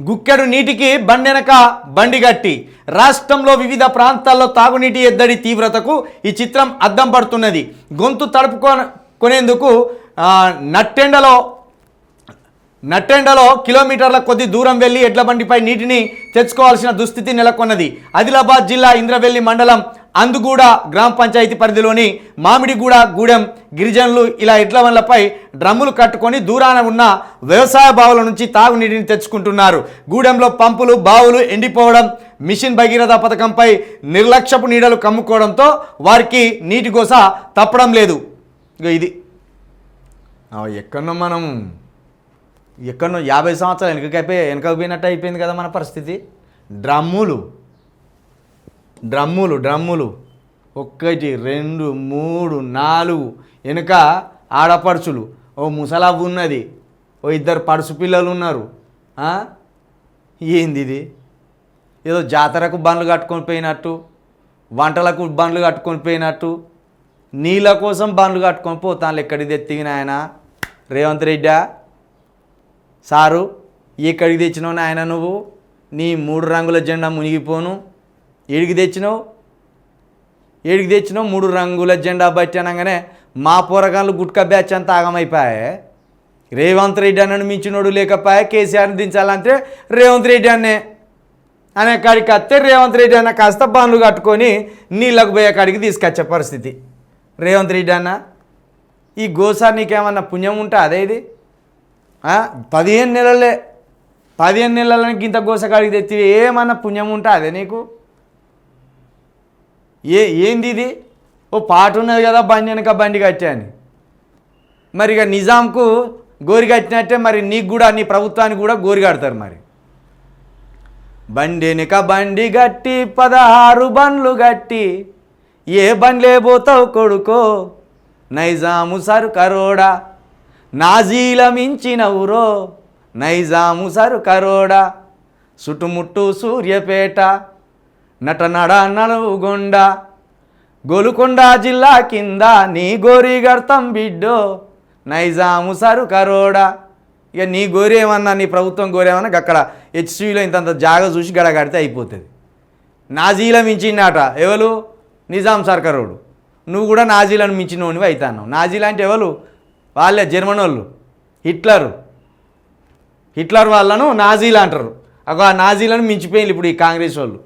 గుక్కెడు నీటికి బండెనక బండి గట్టి రాష్ట్రంలో వివిధ ప్రాంతాల్లో తాగునీటి ఎద్దడి తీవ్రతకు ఈ చిత్రం అద్దం పడుతున్నది. గొంతు తడుపుకో కొనేందుకు నట్టెండలో నట్టెండలో కిలోమీటర్ల కొద్ది దూరం వెళ్ళి ఎడ్ల బండిపై నీటిని తెచ్చుకోవాల్సిన దుస్థితి నెలకొన్నది. ఆదిలాబాద్ జిల్లా ఇంద్రవెల్లి మండలం అందుగూడ గ్రామ పంచాయతీ పరిధిలోని మామిడిగూడ గూడెం గిరిజనులు ఇలా ఇట్ల బండ్లపై డ్రమ్ములు కట్టుకొని దూరాన ఉన్న వ్యవసాయ బావుల నుంచి తాగునీటిని తెచ్చుకుంటున్నారు. గూడెంలో పంపులు బావులు ఎండిపోవడం మిషన్ భగీరథ పథకంపై నిర్లక్ష్యపు నీడలు కమ్ముకోవడంతో వారికి నీటి గోస తప్పడం లేదు. ఇది. ఎక్కడో మనం ఎక్కడో యాభై సంవత్సరాలు వెనుకకైపోయి వెనకకు పోయినట్టు అయిపోయింది కదా మన పరిస్థితి. డ్రమ్ములు. డ్రమ్ములు డ్రమ్ములు. ఒక్కటి రెండు మూడు నాలుగు. వెనుక ఆడపడుచులు. ఓ ముసలాబు ఉన్నది. ఓ ఇద్దరు పడుసు పిల్లలు ఉన్నారు. ఏంది ఇది? ఏదో జాతరకు బండ్లు కట్టుకొని పోయినట్టు వంటలకు బండ్లు కట్టుకొని పోయినట్టు నీళ్ళ కోసం బండ్లు కట్టుకొని పోతాను ఎక్కడికి తెత్తిగిన ఆయన రేవంత్ రెడ్డా? సారు ఎక్కడికి తెచ్చినావు నాయన నువ్వు? నీ మూడు రంగుల జెండా మునిగిపోను. ఏడికి తెచ్చినావు? ఏడికి తెచ్చినావు? మూడు రంగుల జెండా బట్టి అనగానే మా పోరగాళ్ళు గుట్కా బ్యాచ్ అంతా ఆగమైపోయాయి రేవంత్ రెడ్డి అన్నను మించినోడు లేకపోయా కేసీఆర్ని దించాలంటే రేవంత్ రెడ్డి అన్నే. అనే కాడికి వస్తే రేవంత్ రెడ్డి అన్న కాస్త బండ్లు కట్టుకొని నీళ్ళకు పోయే కాడికి తీసుకొచ్చే పరిస్థితి. రేవంత్ రెడ్డి అన్న ఈ గోసా నీకేమన్నా పుణ్యం ఉంటే అదే ఇది? పదిహేను నెలలే పదిహేను నెలలకి ఇంత గోస కాడికి తెచ్చి ఏమన్నా పుణ్యం ఉంటే అదే నీకు? ఏ ఏంది ఇది? ఓ పాట ఉన్నది కదా బండి వెనక బండి కట్టాను మరి ఇక నిజాంకు గోరి కట్టినట్టే మరి నీకు కూడా నీ ప్రభుత్వానికి కూడా గోరి కడతారు మరి. బండి వెనుక బండి గట్టి పదహారు బండ్లు గట్టి ఏ బండ్లే పోతావు కొడుకో? నైజాము సరు కరోడా నాజీల మించిన ఊరో? నైజాము సరు కరోడా చుట్టుముట్టు సూర్యపేట నటనడ నలుగొండ గోలుకొండ జిల్లా కింద నీ గోరి గడతాం బిడ్డో నైజాము సరు కరోడా ఇక నీ గోరి ఏమన్నా నీ ప్రభుత్వం గోరేమన్నా అక్కడ హెచ్సిలో ఇంతంత జాగ చూసి గడగడితే అయిపోతుంది. నాజీల మించిండట ఎవరు నిజాం సర్కారోడు. నువ్వు కూడా నాజీలను మించినోనివి అవుతాను నాజీలు అంటే ఎవరు వాళ్ళే జర్మన్ వాళ్ళు హిట్లరు. హిట్లర్ వాళ్ళను నాజీలు అంటారు. అగో ఆ నాజీలను మించిపోయింది ఇప్పుడు ఈ కాంగ్రెస్ వాళ్ళు.